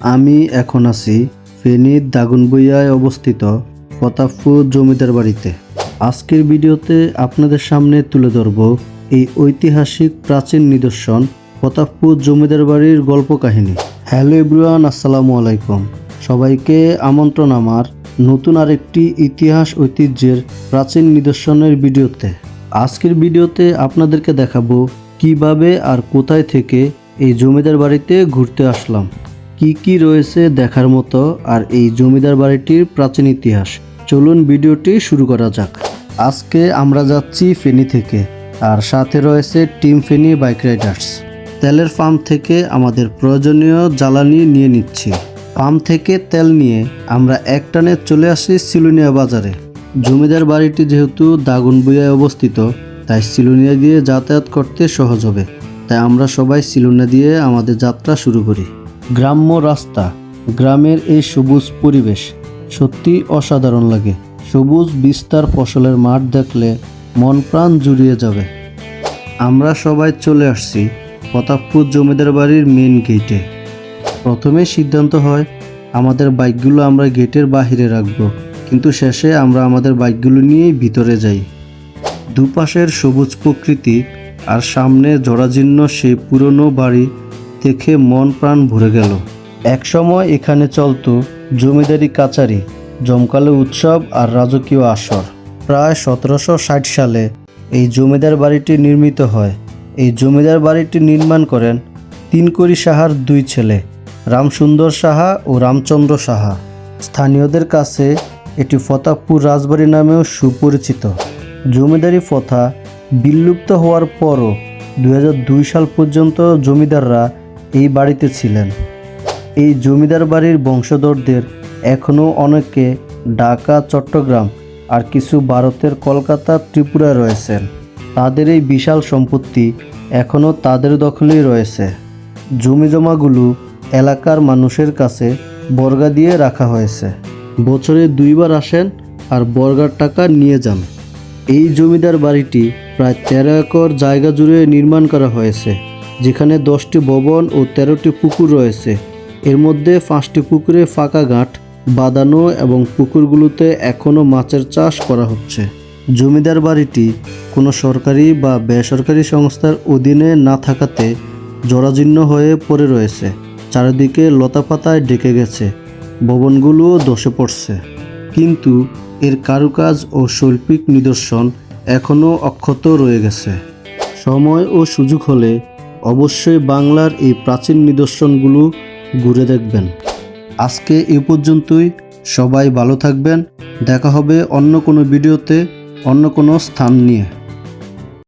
আমি এখন আছি ফেনীর দাগনবইয়ায় অবস্থিত প্রতাপপুর জমিদার বাড়িতে। আজকের ভিডিওতে আপনাদের সামনে তুলে ধরব এই ঐতিহাসিক প্রাচীন নিদর্শন প্রতাপপুর জমিদার বাড়ির গল্প কাহিনী হ্যালো এভরিওয়ান, আসসালামু আলাইকুম। সবাইকে আমন্ত্রণ আমার নতুন আরেকটি ইতিহাস ঐতিহ্যের প্রাচীন নিদর্শনের ভিডিওতে। আজকের ভিডিওতে আপনাদেরকে দেখাবো কীভাবে আর কোথায় থেকে এই জমিদার বাড়িতে ঘুরতে আসলাম। কি কি রয়েছে দেখার মতো আর এই জমিদার বাড়িটির প্রাচীন ইতিহাস। চলুন ভিডিওটি শুরু করা যাক। আজকে আমরা যাচ্ছি ফেনী থেকে, আর সাথে রয়েছে টিম ফেনী বাইক রাইডার্স। তেলের ফার্ম থেকে আমাদের প্রয়োজনীয় জ্বালানি নিয়ে নিচ্ছি। ফার্ম থেকে তেল নিয়ে আমরা এক টানে চলে আসি সিলুনিয়া বাজারে। জমিদার বাড়িটি যেহেতু দাগনবুয়ায় অবস্থিত, তাই সিলুনিয়া দিয়ে যাতায়াত করতে সহজ হবে। তাই আমরা সবাই সিলুনিয়া দিয়ে আমাদের যাত্রা শুরু করি। গ্রাম্য রাস্তা, গ্রামের এই সবুজ পরিবেশ সত্যি অসাধারণ লাগে। সবুজ বিস্তার ফসলের মাঠ দেখলে মন প্রাণ জুড়িয়ে যাবে। আমরা সবাই চলে আসছি প্রতাপপুর জমিদার বাড়ির মেন গেটে প্রথমে সিদ্ধান্ত হয়, আমাদের বাইকগুলো আমরা গেটের বাহিরে রাখব, কিন্তু শেষে আমরা আমাদের বাইকগুলো নিয়েই ভিতরে যাই। দুপাশের সবুজ প্রকৃতি আর সামনে জরাজীর্ণ সেই পুরনো বাড়ি দেখে মন প্রাণ ভরে গেল। একসময় এখানে চলত জমিদারি কাচারি, জমকালো উৎসব আর রাজকীয় আসর। প্রায় সতেরোশো ষাট সালে এই জমিদার বাড়িটি নির্মিত হয়। এই জমিদার বাড়িটি নির্মাণ করেন তিনকড়ি সাহার দুই ছেলে, রামসুন্দর সাহা ও রামচন্দ্র সাহা। স্থানীয়দের কাছে এটি ফতাবপুর রাজবাড়ি নামেও সুপরিচিত। জমিদারি প্রথা বিলুপ্ত হওয়ার পরও দু হাজার দুই সাল পর্যন্ত জমিদাররা এই বাড়িতে ছিলেন। এই জমিদার বাড়ির বংশধরদের এখনও অনেকে ঢাকা, চট্টগ্রাম আর কিছু ভারতের কলকাতা, ত্রিপুরায় রয়েছেন। তাদের এই বিশাল সম্পত্তি এখনও তাদের দখলেই রয়েছে। জমিজমাগুলো এলাকার মানুষের কাছে বর্গা দিয়ে রাখা হয়েছে। বছরে দুইবার আসেন আর বর্গার টাকা নিয়ে যান। এই জমিদার বাড়িটি প্রায় তেরো একর জায়গা জুড়ে নির্মাণ করা হয়েছে। যেখানে দশটি ভবন ও তেরোটি পুকুর রয়েছে। এর মধ্যে পাঁচটি পুকুরে ফাঁকা ঘাট, বাঁধানো এবং পুকুরগুলোতে এখনও মাছের চাষ করা হচ্ছে। জমিদার বাড়িটি কোনো সরকারি বা বেসরকারি সংস্থার অধীনে না থাকাতে জরাজীর্ণ হয়ে পড়ে রয়েছে। চারিদিকে লতাপাতায় ডেকে গেছে। ভবনগুলোও ধসে পড়ছে। কিন্তু এর কারুকাজ ও শৈল্পিক নিদর্শন এখনও অক্ষত রয়ে গেছে। সময় ও সুযোগ হলে অবশ্যই বাংলার এই প্রাচীন নিদর্শনগুলো ঘুরে দেখবেন। আজকে এ পর্যন্তই। সবাই ভালো থাকবেন। দেখা হবে অন্য কোনো ভিডিওতে, অন্য কোনো স্থান নিয়ে।